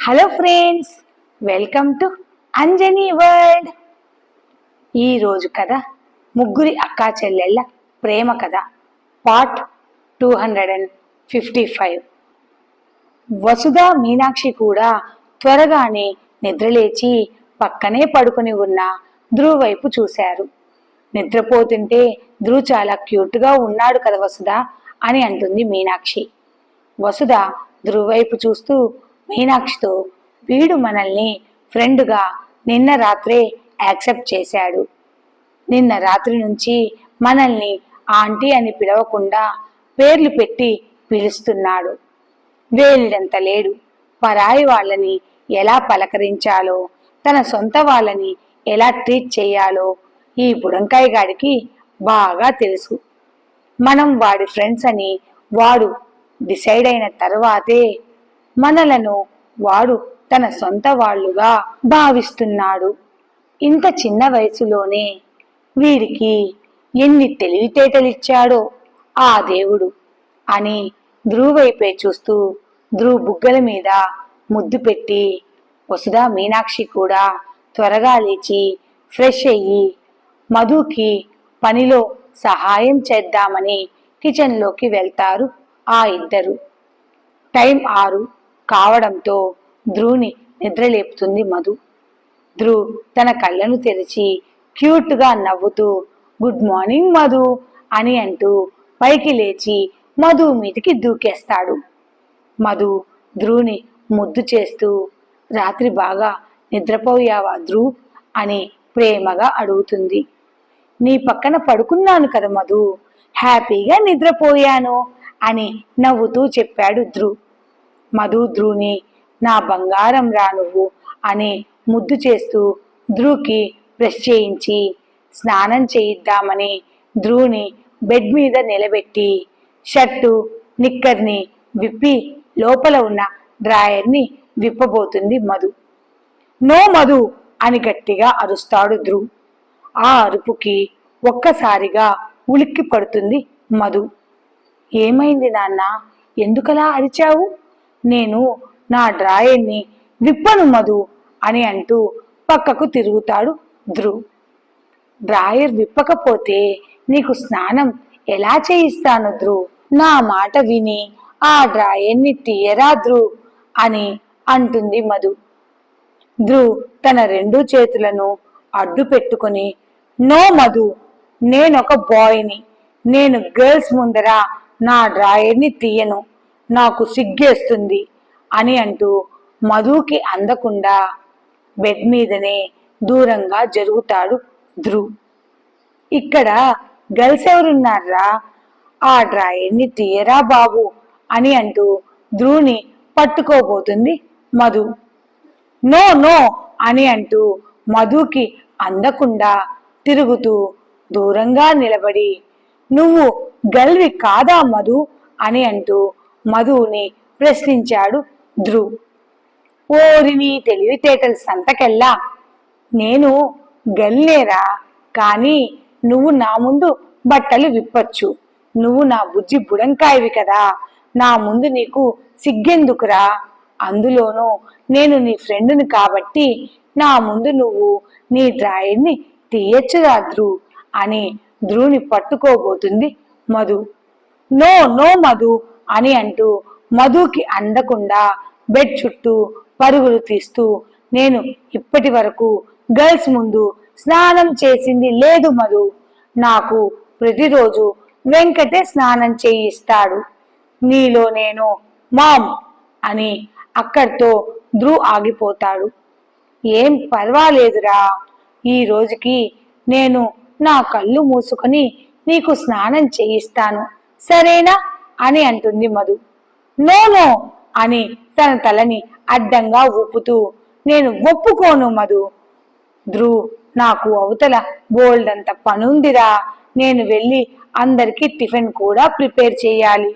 Hello friends welcome to Anjani world ఈరోజు కథ ముగ్గురి అక్కా చెల్లెళ్ళ ప్రేమ కథ part two hundred and fifty five Vasudha Meenakshi కూడా త్వరగానే నిద్రలేచి పక్కనే పడుకుని ఉన్న ధ్రువ్ వైపు చూశారు. నిద్రపోతుంటే ధ్రువ్ చాలా క్యూట్గా ఉన్నాడు కదా వసుధ అని అంటుంది మీనాక్షి. వసుధ ధ్రువ్ వైపు చూస్తూ మీనాక్షితో వీడు మనల్ని ఫ్రెండ్గా నిన్న రాత్రే యాక్సెప్ట్ చేశాడు. నిన్న రాత్రి నుంచి మనల్ని ఆంటీ అని పిలవకుండా పేర్లు పెట్టి పిలుస్తున్నాడు. వేలిడంత లేడు. పరాయి వాళ్ళని ఎలా పలకరించాలో తన సొంత వాళ్ళని ఎలా ట్రీట్ చేయాలో ఈ బుడంకాయ గాడికి బాగా తెలుసు. మనం వాడి ఫ్రెండ్స్ అని వాడు డిసైడ్ అయిన తర్వాతే మనలను వాడు తన సొంత వాళ్ళుగా భావిస్తున్నాడు. ఇంత చిన్న వయసులోనే వీడికి ఎన్ని తెలివితేటలిచ్చాడో ఆ దేవుడు అని ధ్రువైపే చూస్తూ ధ్రువ్ బుగ్గల మీద ముద్దు పెట్టి వసుధా మీనాక్షి కూడా త్వరగా లేచి ఫ్రెష్ అయ్యి మధుకి పనిలో సహాయం చేద్దామని కిచెన్లోకి వెళ్తారు ఆ ఇద్దరు. టైం ఆరు. కావడంతో ధ్రువుని నిద్రలేపుతుంది మధు. ధ్రువ్ తన కళ్ళను తెరిచి క్యూట్గా నవ్వుతూ గుడ్ మార్నింగ్ మధు అని అంటూ పైకి లేచి మధు మీదికి దూకేస్తాడు. మధు ధ్రువుని ముద్దు చేస్తూ రాత్రి బాగా నిద్రపోయావా ధ్రువ్ అని ప్రేమగా అడుగుతుంది. నీ పక్కన పడుకున్నాను కదా మధు హ్యాపీగా నిద్రపోయాను అని నవ్వుతూ చెప్పాడు ధ్రువ్. మధు నా బంగారం రా నువ్వు అని ముద్దు చేస్తూ ధ్రువుకి బ్రష్ చేయించి స్నానం చేయిద్దామని ధ్రువుని బెడ్ మీద నిలబెట్టి షర్టు నిక్కర్ని విప్పి లోపల ఉన్న డ్రాయర్ని విప్పబోతుంది మధు. నో మధు అని గట్టిగా అరుస్తాడు ధ్రువ్. ఆ అరుపుకి ఒక్కసారిగా ఉలిక్కి పడుతుంది మధు. ఏమైంది నాన్న? ఎందుకలా అరిచావు? నేను నా డ్రాయర్ని విప్పను మధు అని అంటూ పక్కకు తిరుగుతాడు ధ్రువ్. డ్రాయర్ విప్పకపోతే నీకు స్నానం ఎలా చేయిస్తాను ధ్రువ్? నా మాట విని ఆ డ్రాయర్ని తీయరా ధ్రువ్ అని అంటుంది మధు. ధ్రువ్ తన రెండు చేతులను అడ్డు పెట్టుకుని నో మధు నేనొక బాయ్ని నేను గర్ల్స్ ముందర నా డ్రాయర్ని తీయను. నాకు సిగ్గేస్తుంది అని అంటూ మధుకి అందకుండా బెడ్ మీదనే దూరంగా జరుగుతాడు ధ్రువ్. ఇక్కడ గర్ల్స్ ఎవరున్నారా? ఆ డ్రాయర్ని తీయరా బాబు అని అంటూ ధ్రువుని పట్టుకోబోతుంది మధు. నో నో అని అంటూ మధుకి అందకుండా తిరుగుతూ దూరంగా నిలబడి నువ్వు గల్వి కాదా మధు? అని అంటూ మధుని ప్రశ్నించాడు ధ్రువ్. ఓరిని తెలివితేటల సంతకెల్లా. నేను గల్లేరా? కానీ నువ్వు నా ముందు బట్టలు విప్పచ్చు. నువ్వు నా బుజ్జి బుడంకాయవి కదా. నా ముందు నీకు సిగ్గెందుకురా? అందులోనూ నేను నీ ఫ్రెండ్ని కాబట్టి నా ముందు నువ్వు నీ డ్రాయర్ని తీయచ్చురా ధ్రువ్ అని ధ్రువుని పట్టుకోబోతుంది మధు. No no Madhu. అని అంటూ మధుకి అందకుండా బెడ్ చుట్టూ పరుగులు తీస్తూ నేను ఇప్పటి వరకు గర్ల్స్ ముందు స్నానం చేసింది లేదు మధు. నాకు ప్రతిరోజు వెంకటే స్నానం చేయిస్తాడు. నీలో నేను మామ్ అని అక్కడితో ధ్రువ్ ఆగిపోతాడు. ఏం పర్వాలేదురా. ఈ రోజుకి నేను నా కళ్ళు మూసుకొని నీకు స్నానం చేయిస్తాను. సరేనా? అని అంటుంది మధు. నో నో అని తన తలని అడ్డంగా ఊపుతూ. నేను ఒప్పుకోను మధు. ధ్రువ్ నాకు అవతల బోల్డ్ అంత పనుందిరా. నేను వెళ్ళి అందరికీ టిఫిన్ కూడా ప్రిపేర్ చేయాలి.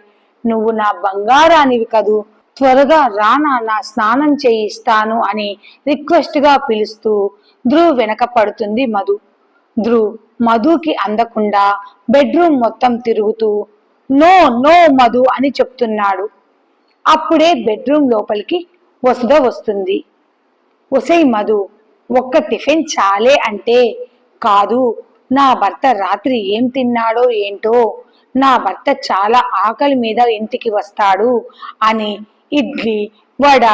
నువ్వు నా బంగారానివి కదూ. త్వరగా రా నా స్నానం చేయిస్తాను అని రిక్వెస్ట్గా పిలుస్తూ ధ్రువ్ వెనక పడుతుంది మధు. ధ్రువ్ మధుకి అందకుండా బెడ్రూమ్ మొత్తం తిరుగుతూ నో నో మధు అని చెప్తున్నాడు. అప్పుడే బెడ్రూమ్ లోపలికి వసుధ వస్తుంది. ఒసై మధు ఒక్క టిఫిన్ చాలే అంటే కాదు నా భర్త రాత్రి ఏం తిన్నాడో ఏంటో నా భర్త చాలా ఆకలి మీద ఇంటికి వస్తాడు అని ఇడ్లీ వడ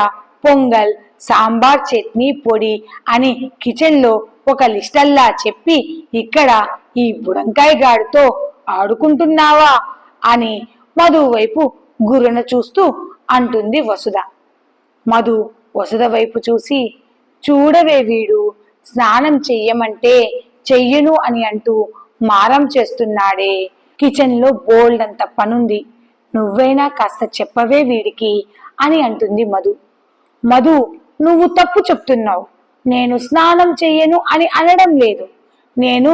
పొంగల్ సాంబార్ చట్నీ పొడి అని కిచెన్లో ఒక లిస్టల్లా చెప్పి ఇక్కడ ఈ బుడంకాయ గాడితో ఆడుకుంటున్నావా? అని మధు వైపు గుర్రన చూస్తూ అంటుంది వసుధ. మధు వసుధ వైపు చూసి చూడవే వీడు స్నానం చెయ్యమంటే చెయ్యను అని అంటూ మారం చేస్తున్నాడే. కిచెన్లో బోల్డంత బోల్డ్ అంత పనుంది. నువ్వైనా కాస్త చెప్పవే వీడికి అని అంటుంది మధు. మధు నువ్వు తప్పు చెప్తున్నావు. నేను స్నానం చెయ్యను అని అనడం లేదు. నేను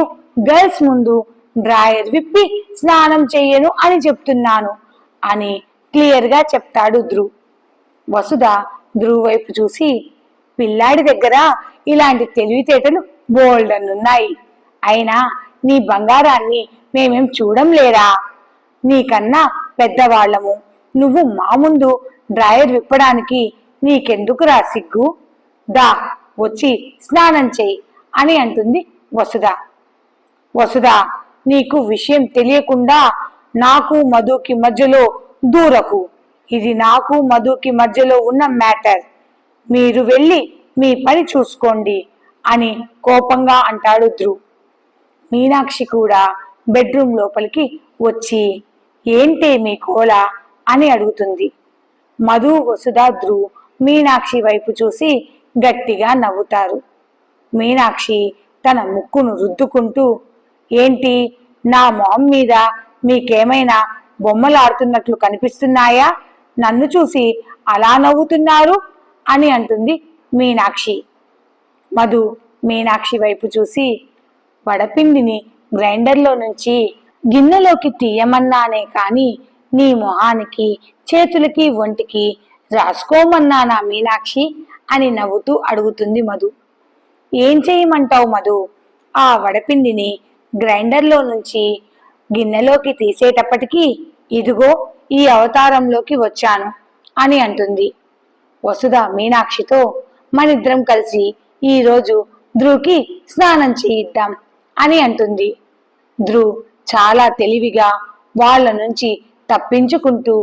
గర్ల్స్ ముందు డ్రాయర్ విప్పి స్నానం చెయ్యను అని చెప్తున్నాను అని క్లియర్గా చెప్తాడు ధ్రువ్. వసుధ ధ్రువ్ వైపు చూసి పిల్లాడి దగ్గర ఇలాంటి తెలివితేటలు బోల్డ్ ఉన్నాయి అయినా నీ బంగారాన్ని మేమేం చూడం లేరా? నీకన్నా పెద్దవాళ్ళము. నువ్వు మా ముందు డ్రాయర్ విప్పడానికి నీకెందుకురా సిగ్గు? దా వచ్చి స్నానం చెయ్యి అని అంటుంది వసుధ. వసుధ నీకు విషయం తెలియకుండా నాకు మధుకి మధ్యలో దూరకు. ఇది నాకు మధుకి మధ్యలో ఉన్న మ్యాటర్. మీరు వెళ్ళి మీ పని చూసుకోండి అని కోపంగా అంటాడు ధ్రువ్. మీనాక్షి కూడా బెడ్రూమ్ లోపలికి వచ్చి ఏంటే మీ కోల? అని అడుగుతుంది. మధు వసుధ ధ్రువ్ మీనాక్షి వైపు చూసి గట్టిగా నవ్వుతారు. మీనాక్షి తన ముక్కును రుద్దుకుంటూ ఏంటి? నా మొహం మీద మీకేమైనా బొమ్మలు ఆడుతున్నట్లు కనిపిస్తున్నాయా? నన్ను చూసి అలా నవ్వుతున్నారు? అని అంటుంది మీనాక్షి. మధు మీనాక్షి వైపు చూసి వడపిండిని గ్రైండర్లో నుంచి గిన్నెలోకి తీయమన్నానే కాని నీ మొహానికి చేతులకి ఒంటికి రాసుకోమన్నానా మీనాక్షి? అని నవ్వుతూ అడుగుతుంది మధు. ఏం చేయమంటావు మధు? ఆ వడపిండిని గ్రైండర్లో నుంచి గిన్నెలోకి తీసేటప్పటికీ ఇదిగో ఈ అవతారంలోకి వచ్చాను అని అంటుంది. వసుధ మీనాక్షితో మనిద్దరం కలిసి ఈరోజు ధ్రువుకి స్నానం చేయిద్దాం అని అంటుంది. ధ్రువ్ చాలా తెలివిగా వాళ్ళ నుంచి తప్పించుకుంటూ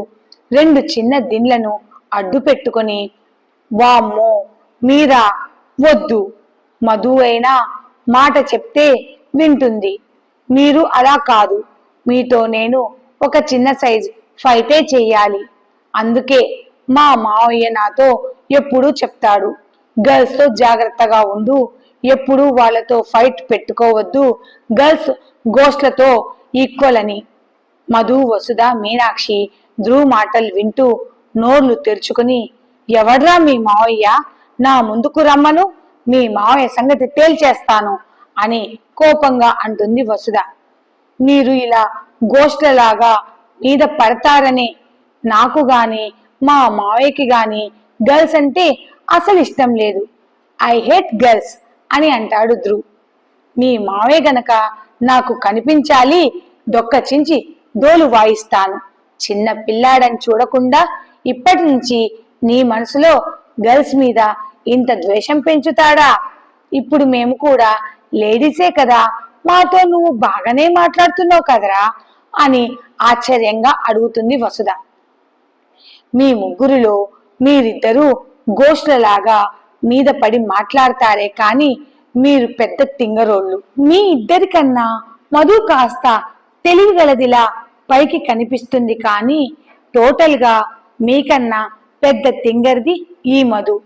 రెండు చిన్న దిండ్లను అడ్డు పెట్టుకొని వామ్మో మీరా వద్దు మధు అయినా మాట చెప్తే వింటుంది. మీరు అలా కాదు. మీతో నేను ఒక చిన్న సైజ్ ఫైటే చెయ్యాలి అందుకే మా మావయ్య నాతో ఎప్పుడూ చెప్తాడు. గర్ల్స్తో జాగ్రత్తగా ఉండు. ఎప్పుడూ వాళ్ళతో ఫైట్ పెట్టుకోవద్దు. గర్ల్స్ గోస్ట్లతో ఈక్వల్ అని. మధు వసుధ మీనాక్షి ధ్రువ్ మాటలు వింటూ నోర్లు తెరుచుకుని ఎవడ్రా మీ మావయ్య? నా ముందుకు రమ్మను. మీ మావయ్య సంగతి తేల్చేస్తాను అని కోపంగా అంటుంది వసుధ. మీరు ఇలా గోష్ఠలాగా మీద పడతారని నాకు గాని మా మావయ్యకి గాని గర్ల్స్ అంటే అసలు ఇష్టం లేదు. ఐ హేట్ గర్ల్స్ అని అంటాడు ధ్రువ్. మీ మావయ్య గనక నాకు కనిపించాలి దొక్క చించి దోలు వాయిస్తాను. చిన్న పిల్లాడని చూడకుండా ఇప్పటి నుంచి నీ మనసులో గర్ల్స్ మీద ఇంత ద్వేషం పెంచుతాడా? ఇప్పుడు మేము కూడా లేడీసే కదా మాతో నువ్వు బాగానే మాట్లాడుతున్నావు కదరా అని ఆశ్చర్యంగా అడుగుతుంది వసుధ. మీ ముగ్గురిలో మీరిద్దరూ గోష్లలాగా మీద పడి మాట్లాడతారే కాని మీరు పెద్ద తింగరోళ్ళు. మీ ఇద్దరికన్నా మధు కాస్త తెలివిగలదిలా పైకి కనిపిస్తుంది కానీ టోటల్గా మీకన్నా పెద్ద తింగర్ది ఈ మధు.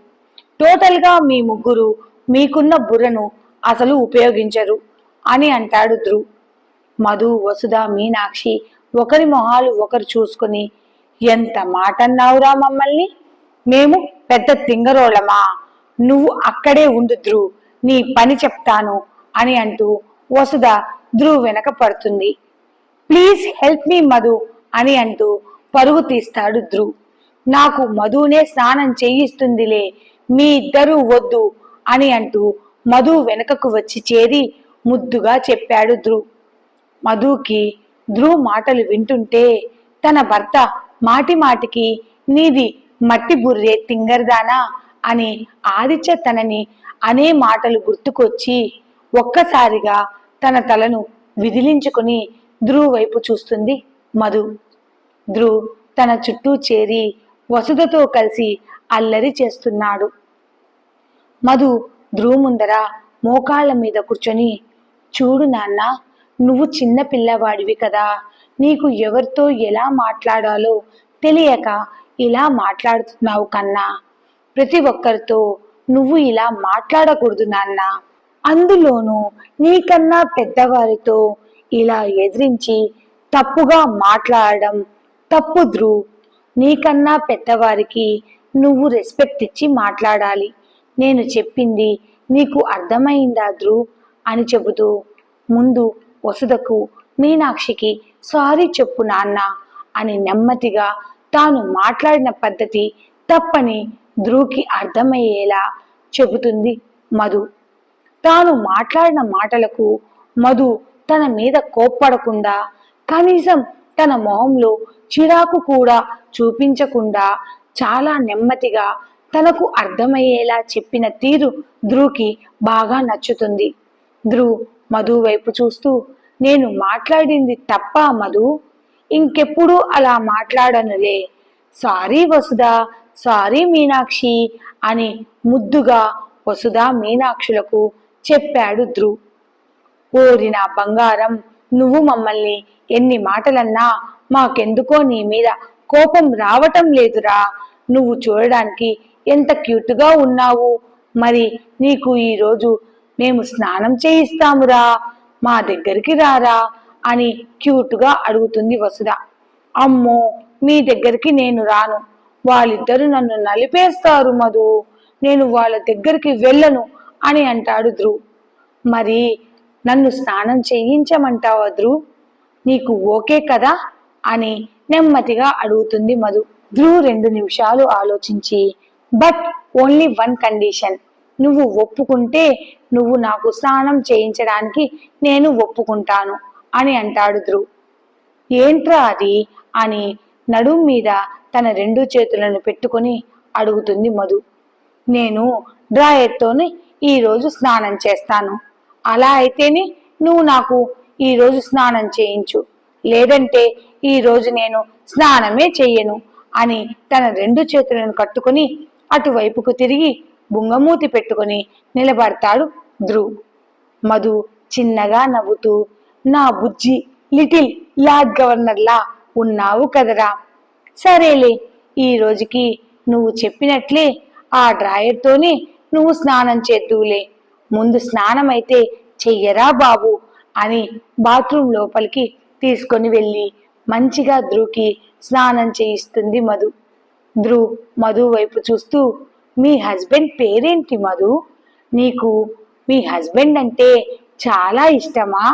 టోటల్గా మీ ముగ్గురు మీకున్న బుర్రను అసలు ఉపయోగించరు అని అంటాడు ధ్రువ్ మధు వసుధ మీనాక్షి ఒకరి మొహాలు ఒకరు చూసుకుని ఎంత మాట అన్నావురా మమ్మల్ని? మేము పెద్ద తింగరోళమా నువ్వు అక్కడే ఉండు ధ్రువ్ నీ పని చెప్తాను అని అంటూ వసుధ ధ్రువ్ వెనక పడుతుంది. ప్లీజ్ హెల్ప్ మీ మధు అని అంటూ పరుగు తీస్తాడు ధ్రువ్ నాకు మధునే స్నానం చేయిస్తుందిలే మీ ఇద్దరూ వద్దు అని అంటూ మధు వెనకకు వచ్చి చేరి ముద్దుగా చెప్పాడు ధ్రువ్ మధుకి ధ్రువ్ మాటలు వింటుంటే తన భర్త మాటి మాటికి నీది మట్టి బుర్రే తింగర్దానా? అని ఆదిత్య తనని అనే మాటలు గుర్తుకొచ్చి ఒక్కసారిగా తన తలను విదిలించుకుని ధ్రువ్ వైపు చూస్తుంది మధు. ధ్రువ్ తన చుట్టూ చేరి వసుధతో కలిసి అల్లరి చేస్తున్నాడు. మధు ధ్రువ ముందర మోకాళ్ళ మీద కూర్చొని చూడు నాన్న నువ్వు చిన్న పిల్లవాడివి కదా నీకు ఎవరితో ఎలా మాట్లాడాలో తెలియక ఇలా మాట్లాడుతున్నావు కన్నా. ప్రతి ఒక్కరితో నువ్వు ఇలా మాట్లాడకూడదు నాన్న. అందులోనూ నీకన్నా పెద్దవారితో ఇలా ఎదిరించి తప్పుగా మాట్లాడడం తప్పు ధ్రువ్. నీకన్నా పెద్దవారికి నువ్వు రెస్పెక్ట్ ఇచ్చి మాట్లాడాలి. నేను చెప్పింది నీకు అర్థమైందా ధ్రువ్ అని చెబుతూ ముందు వసుదకు మీనాక్షికి సారీ చెప్పు నాన్న అని నెమ్మదిగా తాను మాట్లాడిన పద్ధతి తప్పని ధ్రువ్కి అర్థమయ్యేలా చెబుతుంది మధు. తాను మాట్లాడిన మాటలకు మధు తన మీద కోప్పడకుండా కనీసం తన మొహంలో చిరాకు కూడా చూపించకుండా చాలా నెమ్మదిగా తనకు అర్థమయ్యేలా చెప్పిన తీరు ధ్రువుకి బాగా నచ్చుతుంది. ధ్రువ్ మధు వైపు చూస్తూ నేను మాట్లాడింది తప్ప మధు? ఇంకెప్పుడు అలా మాట్లాడనులే. సారీ వసుధ సారీ మీనాక్షి అని ముద్దుగా వసుధ మీనాక్షులకు చెప్పాడు ధ్రువ్ ఓరి నా బంగారం నువ్వు మమ్మల్ని ఎన్ని మాటలన్నా మాకెందుకో నీ మీద కోపం రావటం లేదురా. నువ్వు చూడడానికి ఎంత క్యూట్గా ఉన్నావు? మరి నీకు ఈరోజు మేము స్నానం చేయిస్తామురా మా దగ్గరికి రారా అని క్యూట్గా అడుగుతుంది వసుధ. అమ్మో మీ దగ్గరికి నేను రాను. వాళ్ళిద్దరూ నన్ను నలిపేస్తారు మధు. నేను వాళ్ళ దగ్గరికి వెళ్ళను అని అంటాడు ధ్రువ్. మరి నన్ను స్నానం చేయించమంటావా ధ్రువ్? నీకు ఓకే కదా అని నెమ్మదిగా అడుగుతుంది మధు. ధ్రువ్ రెండు నిమిషాలు ఆలోచించి బట్ ఓన్లీ వన్ కండిషన్ నువ్వు ఒప్పుకుంటే నువ్వు నాకు స్నానం చేయించడానికి నేను ఒప్పుకుంటాను అని అంటాడు ధ్రువ్. ఏంట్రా అది అని నడుం మీద తన రెండు చేతులను పెట్టుకొని అడుగుతుంది మధు. నేను డ్రాయర్తోని ఈరోజు స్నానం చేస్తాను. అలా అయితేనే నువ్వు నాకు ఈరోజు స్నానం చేయించు. లేదంటే ఈరోజు నేను స్నానమే చెయ్యను అని తన రెండు చేతులను కట్టుకుని అటువైపుకు తిరిగి బుంగమూతి పెట్టుకుని నిలబడతాడు ధ్రువ్. మధు చిన్నగా నవ్వుతూ నా బుజ్జి లిటిల్ లార్డ్ గవర్నర్లా ఉన్నావు కదరా. సరేలే ఈ రోజుకి నువ్వు చెప్పినట్లే ఆ డ్రాయర్తోనే నువ్వు స్నానం చేద్దువులే. ముందు స్నానం అయితే చెయ్యరా బాబు అని బాత్రూమ్ లోపలికి తీసుకొని వెళ్ళి మంచిగా ధ్రువ్కి స్నానం చేయిస్తుంది మధు. ధ్రువ్ మధు వైపు చూస్తూ మీ హస్బెండ్ పేరేంటి మధు? నీకు మీ హస్బెండ్ అంటే చాలా ఇష్టమా?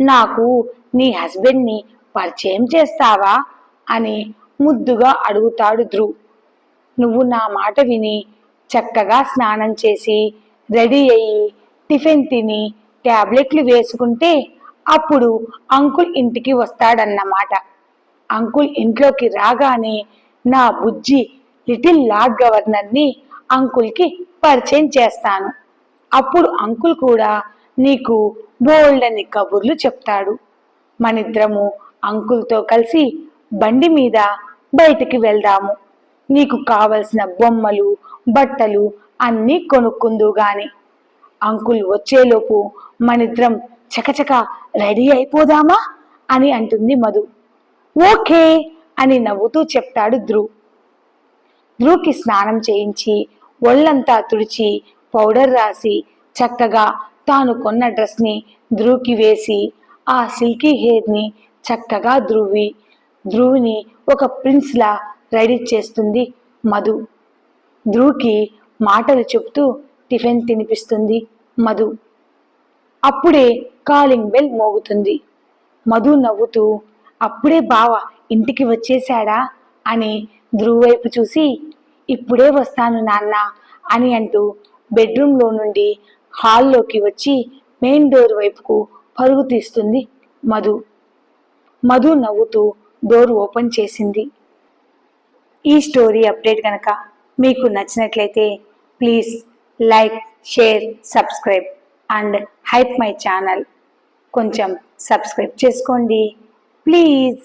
నాకు నీ హస్బెండ్ని పరిచయం చేస్తావా? అని ముద్దుగా అడుగుతాడు ధ్రువ్ నువ్వు నా మాట విని చక్కగా స్నానం చేసి రెడీ అయ్యి టిఫిన్ తిని టాబ్లెట్లు వేసుకుంటే అప్పుడు అంకుల్ ఇంటికి వస్తాడన్నమాట. అంకుల్ ఇంట్లోకి రాగానే నా బుజ్జి లిటిల్ లార్డ్ గవర్నర్ని అంకుల్కి పరిచయం చేస్తాను. అప్పుడు అంకుల్ కూడా నీకు బోల్డ్ అని కబుర్లు చెప్తాడు. మనిద్దరము అంకుల్తో కలిసి బండి మీద బయటికి వెళ్దాము. నీకు కావలసిన బొమ్మలు బట్టలు అన్నీ కొనుక్కుందు గాని. అంకుల్ వచ్చేలోపు మనిద్దరం చకచక రెడీ అయిపోదామా? అని అంటుంది మధు. ఓకే. అని నవ్వుతూ చెప్తాడు ధ్రువ్ ధ్రువ్కి స్నానం చేయించి ఒళ్ళంతా తుడిచి పౌడర్ రాసి చక్కగా తాను కొన్న డ్రెస్ని ధ్రువ్కి వేసి ఆ సిల్కీ హెయిర్ని చక్కగా ధ్రువి ధ్రువుని ఒక ప్రిన్స్లా రెడీ చేస్తుంది మధు. ధ్రువ్కి మాటలు చెబుతూ టిఫిన్ తినిపిస్తుంది మధు. అప్పుడే కాలింగ్ బెల్ మోగుతుంది. మధు నవ్వుతూ అప్పుడే బావ ఇంటికి వచ్చేశాడా అని ధ్రువ వైపు చూసి ఇప్పుడే వస్తాను నాన్న అని అంటూ బెడ్రూమ్లో నుండి హాల్లోకి వచ్చి మెయిన్ డోర్ వైపుకు పరుగు తీస్తుంది మధు. మధు నవ్వుతూ డోర్ ఓపెన్ చేసింది. ఈ స్టోరీ అప్డేట్ కనుక మీకు నచ్చినట్లయితే please like share subscribe and hype my channel. కొంచెం సబ్స్క్రైబ్ చేసుకోండి. ప్లీజ్!